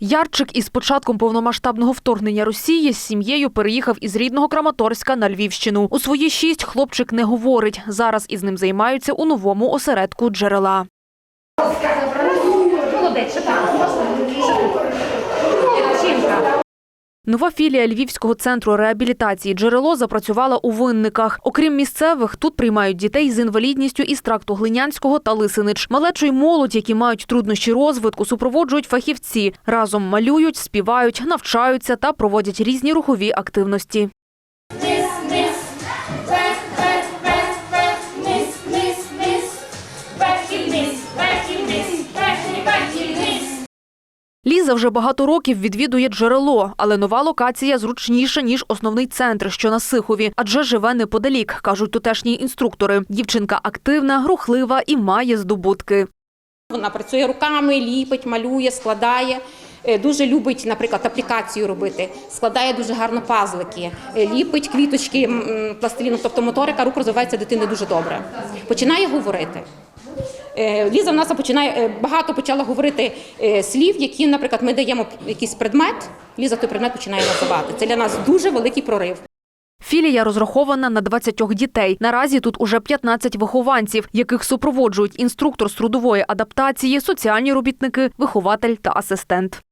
Ярчик із початком повномасштабного вторгнення Росії з сім'єю переїхав із рідного Краматорська на Львівщину. У свої шість хлопчик не говорить. Зараз із ним займаються у новому осередку джерела. Нова філія Львівського центру реабілітації джерело запрацювала у винниках. Окрім місцевих, тут приймають дітей з інвалідністю із тракту Глинянського та Лисинич. Малечу й молодь, які мають труднощі розвитку, супроводжують фахівці. Разом малюють, співають, навчаються та проводять різні рухові активності. Ліза вже багато років відвідує джерело, але нова локація зручніша, ніж основний центр, що на Сихові, адже живе неподалік, кажуть тутешні інструктори. Дівчинка активна, рухлива і має здобутки. Вона працює руками, ліпить, малює, складає. Е, Дуже любить, наприклад, аплікацію робити, складає дуже гарно пазлики, е, ліпить квіточки пластиліну. Тобто моторика рук розвивається дитини дуже добре. Починає говорити. Е, Ліза в нас починає е, багато почала говорити е, слів, які, наприклад, ми даємо якийсь предмет. Ліза той предмет починає називати. Це для нас дуже великий прорив. Філія розрахована на 20 дітей. Наразі тут уже 15 вихованців, яких супроводжують інструктор з трудової адаптації, соціальні робітники, вихователь та асистент.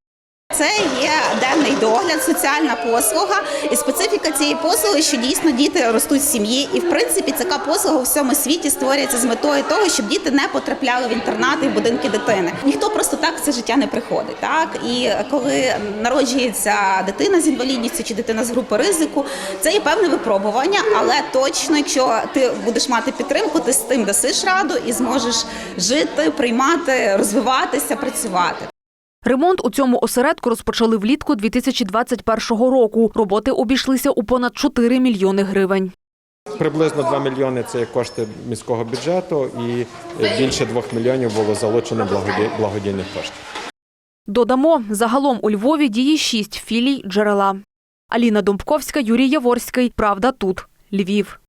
Це є денний догляд, соціальна послуга, і специфіка цієї послуги, що дійсно діти ростуть в сім'ї, і в принципі така послуга у всьому світі створюється з метою того, щоб діти не потрапляли в інтернати в будинки дитини. Ніхто просто так в це життя не приходить. Так і коли народжується дитина з інвалідністю чи дитина з групи ризику, це є певне випробування, але точно, якщо ти будеш мати підтримку, ти з тим дасиш раду і зможеш жити, приймати, розвиватися, працювати. Ремонт у цьому осередку розпочали влітку 2021 року. Роботи обійшлися у понад 4 мільйони гривень. Приблизно 2 мільйони це кошти міського бюджету, і більше 2 мільйонів було залучено благодійних коштів. Додамо, загалом у Львові діє шість філій джерела. Аліна Домбковська, Юрій Яворський. Правда тут. Львів.